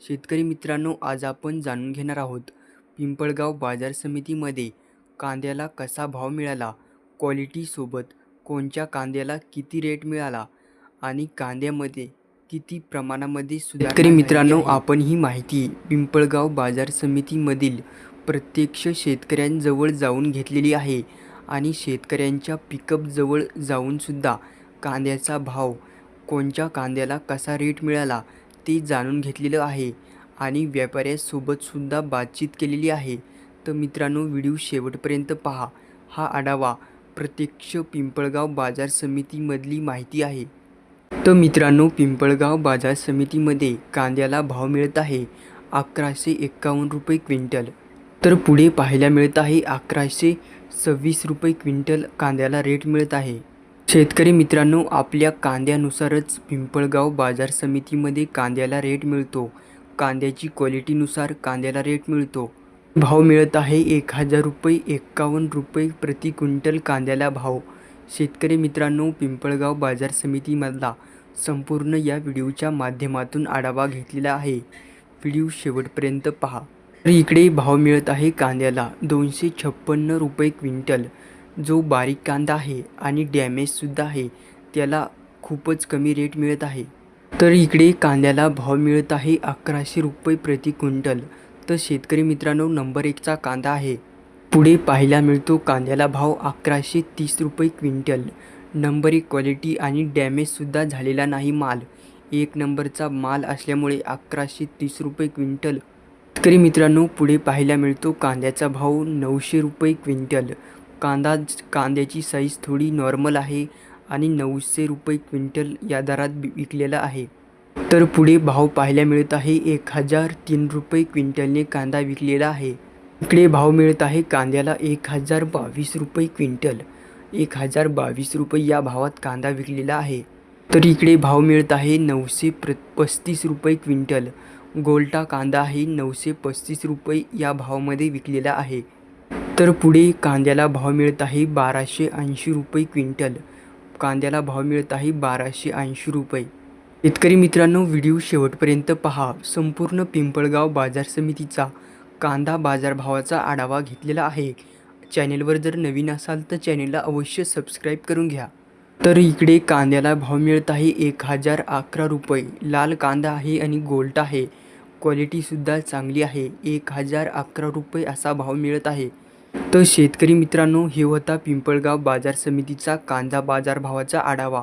शेतकरी मित्रांनो आज आपण जाणून घेणार आहोत पिंपळगाव बाजार समितीमध्ये कांद्याला कसा भाव मिळाला क्वालिटीसोबत कोणत्या कांद्याला किती रेट मिळाला आणि कांद्यामध्ये किती प्रमाणामध्ये शेतकरी मित्रांनो आपण ही माहिती पिंपळगाव बाजार समितीमधील प्रत्यक्ष शेतकऱ्यांजवळ जाऊन घेतलेली आहे आणि शेतकऱ्यांच्या पिकअपजवळ जाऊनसुद्धा कांद्याचा भाव कोणत्या कांद्याला कसा रेट मिळाला ते जाणून घेतलेलं आहे आणि व्यापाऱ्यासोबतसुद्धा बातचीत केलेली आहे. तर मित्रांनो व्हिडिओ शेवटपर्यंत पहा. हा आढावा प्रत्यक्ष पिंपळगाव बाजार समितीमधली माहिती आहे. तर मित्रांनो पिंपळगाव बाजार समितीमध्ये कांद्याला भाव मिळत आहे अकराशे एक्कावन्न रुपये क्विंटल. तर पुढे पाहायला मिळत आहे अकराशे सव्वीस रुपये क्विंटल कांद्याला रेट मिळत आहे. शेतकरी मित्रांनो आपल्या कांद्यानुसारच पिंपळगाव बाजार समितीमध्ये कांद्याला रेट मिळतो. कांद्याची क्वालिटीनुसार कांद्याला रेट मिळतो. भाव मिळत आहे एक हजार रुपये एक्कावन्न रुपये प्रति क्विंटल कांद्याला भाव. शेतकरी मित्रांनो पिंपळगाव बाजार समितीमधला संपूर्ण या व्हिडिओच्या माध्यमातून आढावा घेतलेला आहे. व्हिडिओ शेवटपर्यंत पहा. तर इकडे भाव मिळत आहे कांद्याला दोनशे छप्पन्न रुपये क्विंटल. जो बारीक कांदा आहे आणि डॅमेजसुद्धा आहे त्याला खूपच कमी रेट मिळत आहे. तर इकडे कांद्याला भाव मिळत आहे अकराशे रुपये प्रति क्विंटल. तर शेतकरी मित्रांनो नंबर एकचा कांदा आहे. पुढे पाहायला मिळतो कांद्याला भाव अकराशे तीस रुपये क्विंटल. नंबर एक क्वालिटी आणि डॅमेजसुद्धा झालेला नाही माल. एक नंबरचा माल असल्यामुळे अकराशे तीस रुपये क्विंटल. शेतकरी मित्रांनो पुढे पाहायला मिळतो कांद्याचा भाव नऊशे रुपये क्विंटल. कांदा कांद्याची साईज थोडी नॉर्मल आहे आणि नऊशे रुपये क्विंटल या दरात विकलेला आहे. तर पुढे भाव पाहायला मिळत आहे एक हजार तीन रुपये क्विंटलने कांदा विकलेला आहे. इकडे भाव मिळत आहे कांद्याला एक हजार बावीस रुपये क्विंटल एक हजार बावीस रुपये या भावात कांदा विकलेला आहे. तर इकडे भाव मिळत आहे नऊशे प्र पस्तीस रुपये क्विंटल गोल्टा कांदा आहे नऊशे पस्तीस रुपये या भावामध्ये विकलेला आहे. तर पुढे कांद्याला भाव मिळत आहे बाराशे ऐंशी रुपये क्विंटल. कांद्याला भाव मिळत आहे बाराशे ऐंशी रुपये. शेतकरी मित्रांनो व्हिडिओ शेवटपर्यंत पहा. संपूर्ण पिंपळगाव बाजार समितीचा कांदा बाजारभावाचा आढावा घेतलेला आहे. चॅनेलवर जर नवीन असाल तर चॅनेलला अवश्य सबस्क्राईब करून घ्या. तर इकडे कांद्याला भाव मिळत आहे एक हजार अकरा रुपये. लाल कांदा आहे आणि गोल्ट आहे. क्वालिटीसुद्धा चांगली आहे. एक हजार अकरा रुपये असा भाव मिळत आहे. तर शेतकरी मित्रांनो हे होता पिंपळगाव बाजार समितीचा कांदा बाजार भावाचा आढावा.